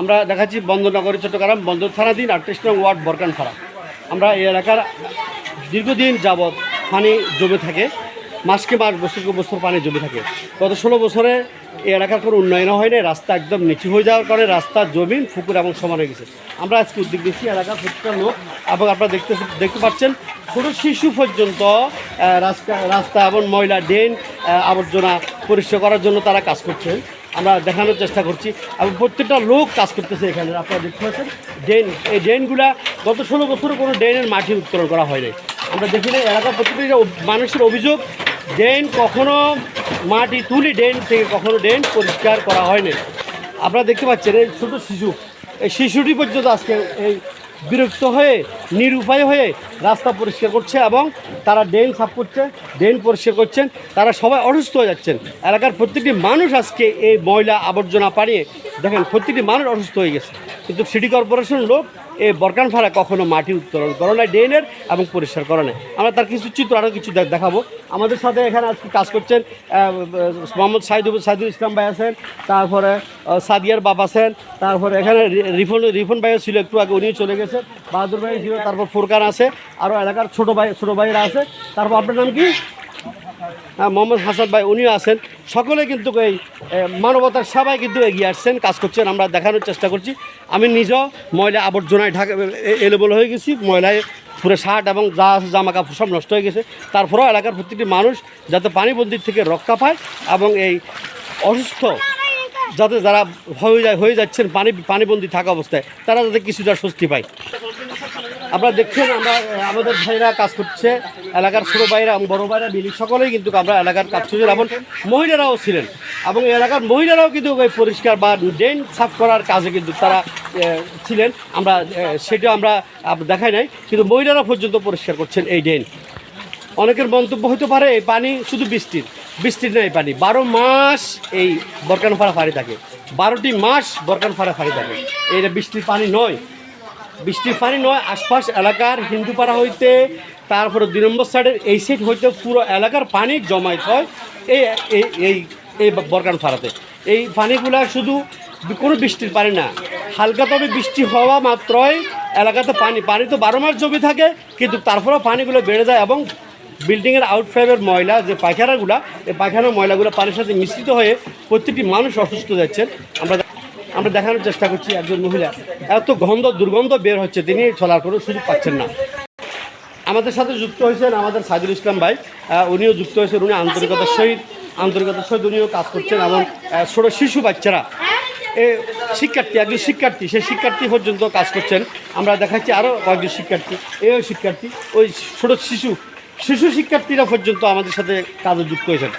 আমরা দেখাচ্ছি বন্দরনগরী, চট্টগ্রাম, বন্দর থানাধীন আটত্রিশ নং ওয়ার্ড বরকান ফাড়া আমরা এই এলাকার দীর্ঘদিন যাবৎ পানি জমে থাকে, মাসকে মাস বছরকে বছর পানি জমে থাকে। গত ষোলো বছরে এই এলাকার কোনো উন্নয়ন হয়নি রাস্তা একদম নিচু হয়ে যাওয়ার কারণে রাস্তা, জমিন, পুকুর এবং সমান হয়ে গেছে। আমরা আজকে উদ্যোগ দিচ্ছি এলাকার প্রত্যেকটা লোক এবং আপনারা দেখতে দেখতে পাচ্ছেন ছোটো শিশু পর্যন্ত রাস্তা রাস্তা এবং ময়লা ড্রেন আবর্জনা পরিষ্কার করার জন্য তারা কাজ করছেন। আমরা দেখানোর চেষ্টা করছি। এবং প্রত্যেকটা লোক কাজ করতেছে এখানে। আপনারা দেখতে পাচ্ছেন, ড্রেন, এই ড্রেনগুলা গত ষোলো বছরে কোনো ড্রেনের মাটি উত্তোলন করা হয়নি। আমরা দেখি না এলাকার প্রত্যেকটা মানুষের অভিযোগ, ড্রেন কখনো মাটি তুলি ড্রেন থেকে কখনো ড্রেন পরিষ্কার করা হয়নি। আপনারা দেখতে পাচ্ছেন, এই ছোটো শিশু, এই শিশুটি পর্যন্ত আজকে এই বিরক্ত হয়ে, নিরুপায় হয়ে রাস্তা পরিষ্কার করছে এবং তারা ড্রেন সাফ করছে, ড্রেন পরিষ্কার করছেন, তারা সবাই অসুস্থ হয়ে যাচ্ছেন। এলাকার প্রত্যেকটি মানুষ আজকে এই ময়লা আবর্জনা পানিয়ে দেখেন, প্রত্যেকটি মানুষ অসুস্থ হয়ে গেছে। কিন্তু সিটি কর্পোরেশন লোক এই বরকান ফাড়া কখনো মাটি উত্তোলন করে না ড্রেনের এবং পরিষ্কার করে না আমরা তার কিছু চিত্র আরও কিছু দেখাবো। আমাদের সাথে এখানে আজকে কাজ করছেন মোহাম্মদ সাইদুল সাইদুল ইসলাম ভাই আছেন, তারপরে সাদিয়ার বাবা আছেন, তারপরে এখানে রিফন রিফন ভাইও ছিল একটু আগে, উনিও চলে গেছেন, বাহাদুর ভাই ছিল, তারপর ফুরকান আছে আরও এলাকার ছোটো ভাই ছোটো ভাইয়েরা আছে। তারপর আপনার নাম কি? মোহাম্মদ হাসান ভাই, উনিও আছেন। সকলে কিন্তু এই মানবতার সবাই কিন্তু এগিয়ে আসছেন, কাজ করছেন, আমরা দেখানোর চেষ্টা করছি। আমি নিজেও ময়লা আবর্জনায় ঢাকা, এ- হয়ে গেছি, ময়লায় পুরো শার্ট এবং যা জামা কাপড় সব নষ্ট হয়ে গেছে। তারপরেও এলাকার প্রত্যেকটি মানুষ যাতে পানিবন্দির থেকে রক্ষা পায় এবং এই অসুস্থ যাতে যারা হয়ে যায়, হয়ে যাচ্ছেন, পানি, পানিবন্দি থাকা অবস্থায়, তারা যাতে কিছুটা স্বস্তি পায়। আপনারা দেখছেন, আমরা আমাদের ভাইরা কাজ করছে, এলাকার ছোটো ভাইরা এবং বড়ো ভাইরা মিলি সকলেই কিন্তু আমরা এলাকার কাজ করছি। এবং মহিলারাও ছিলেন। এবং এই এলাকার মহিলারাও কিন্তু ওই পরিষ্কার বা ড্রেন সাফ করার কাজে কিন্তু তারা ছিলেন। আমরা সেটা আমরা দেখাই নাই। কিন্তু মহিলারা পর্যন্ত পরিষ্কার করছেন এই ড্রেন। অনেকের মন্তব্য হতে পারে, এই পানি শুধু বৃষ্টির বৃষ্টির নয় পানি। বারো মাস এই বরকান ফাড়া থাকে। বারোটি মাস বরকান ফাড়া ফাড়ি থাকে। এটা বৃষ্টির পানি নয় বৃষ্টির পানি নয়, আশপাশ এলাকার হিন্দুপাড়া হইতে, তারপরে দুই নম্বর সাইডের এই সাইড হইতে পুরো এলাকার পানি জমায়েত হয় এই এই এই বরকান ফাড়াতে এই পানিগুলা শুধু কোনো বৃষ্টির পানি না, হালকা তবে বৃষ্টি হওয়া মাত্রই এলাকাতে পানি পানি তো বারো মাস জমি থাকে, কিন্তু তারপরেও পানিগুলো বেড়ে যায় এবং বিল্ডিংয়ের আউটফ্লাইভের ময়লা, যে পায়খানাগুলো, এই পায়খানার ময়লাগুলো পানির সাথে মিশ্রিত হয়ে প্রত্যেকটি মানুষ অসুস্থ যাচ্ছেন। আমরা আমরা দেখানোর চেষ্টা করছি একজন মহিলা। এত গন্ধ দুর্গন্ধ বের হচ্ছে তিনি চলার কোনো সুযোগ পাচ্ছেন না। আমাদের সাথে যুক্ত হয়েছেন আমাদের সাইদুল ইসলাম ভাই। উনিও যুক্ত হয়েছেন উনি আন্তরিকতার সহিত আন্তরিকতার সহিত উনিও কাজ করছেন এবং ছোটো শিশু বাচ্চারা এ শিক্ষার্থী একজন শিক্ষার্থী সেই শিক্ষার্থী পর্যন্ত কাজ করছেন। আমরা দেখাচ্ছি আরও কয়েকজন শিক্ষার্থী এও শিক্ষার্থী ওই ছোটো শিশু শিশু শিক্ষার্থীরা পর্যন্ত আমাদের সাথে কাজে যুক্ত হয়েছেন।